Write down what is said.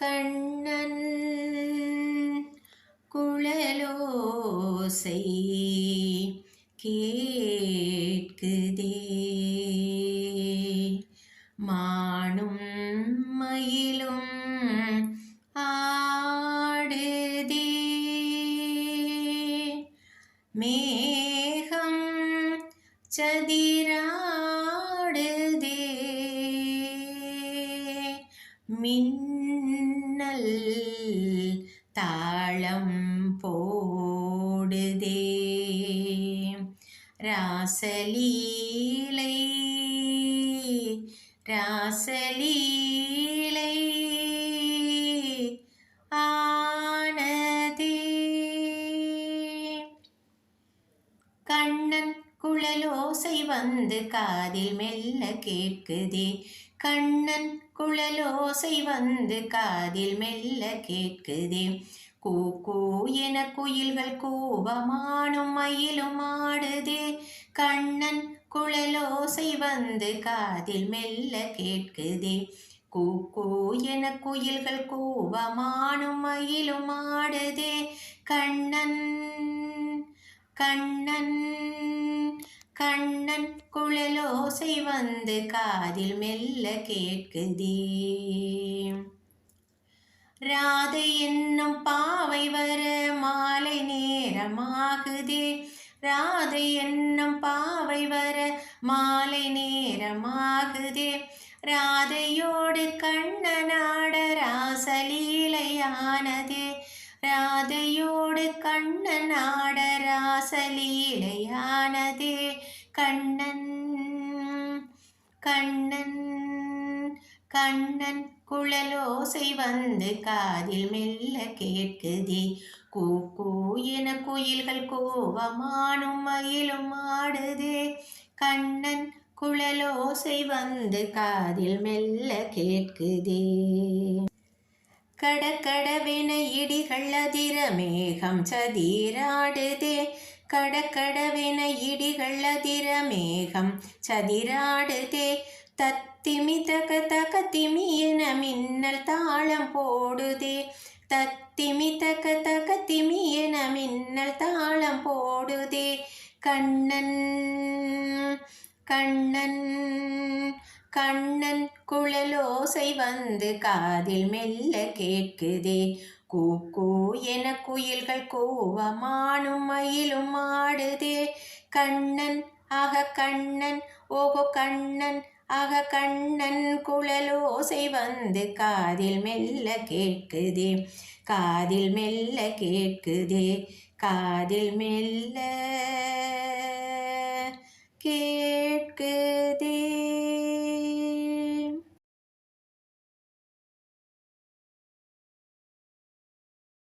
கண்ணன் குழலோசை கேட்குதே. மானும் மயிலும் ஆடுதே. மேகம் சதிராடுதே. மின் தாளம் போடுதே. ராசலீலை ராசலீலை ஆனதே. கண்ணன் குழலோசை வந்து காதில் மெல்ல கேட்குதே. கண்ணன் குழலோசை வந்து காதில் மெல்ல கேட்குதே. கூ கூ என குயில்கள் கூவமானும் மயிலும் ஆடுதே. கண்ணன் குழலோசை வந்து காதில் மெல்ல கேட்குதே. கூ கூ என குயில்கள் கூவமானும் மயிலும் ஆடுதே. கண்ணன் கண்ணன் கண்ணன் குழலோசை வந்து காதில் மெல்ல கேட்குதே ராதை என்னும் பாவை வர மாலை நேரமாகுதே. ராதை என்னும் பாவை வர மாலை நேரமாகுதே. ராதையோடு கண்ணனாட ராசலீலையானதே. ராதையோடு கண்ணனாட ராசலீலையானதே கண்ணன் கண்ணன் கண்ணன் குழலோசை வந்து காதில் மெல்ல கேட்குதே. கூக்கூ என குயில்கள் கோவமானும் மயிலும் ஆடுதே. கண்ணன் குழலோசை வந்து காதில் மெல்ல கேட்குதே. கடக்கடவென இடிகள் அதிர மேகம் சதிராடுதே கடக்கடவென இடிகள் அதிர மேகம் சதிராடுதே தத்திமி தக தக திமி என மின்னல் தாளம் போடுதே. தத்திமி தக தக திமி என மின்னல் தாளம் போடுதே. கண்ணன் கண்ணன் கண்ணன் குழலோசை வந்து காதில் மெல்ல கேட்குதே. கூக்கூ என குயில்கள் கூவமானும் மயிலும் ஆடுதே. கண்ணன் அக கண்ணன் ஓகோ கண்ணன் அக கண்ணன் குழலோசை வந்து காதில் மெல்ல கேட்குதே. காதில் மெல்ல கேட்குதே காதில் மெல்ல கேட்கு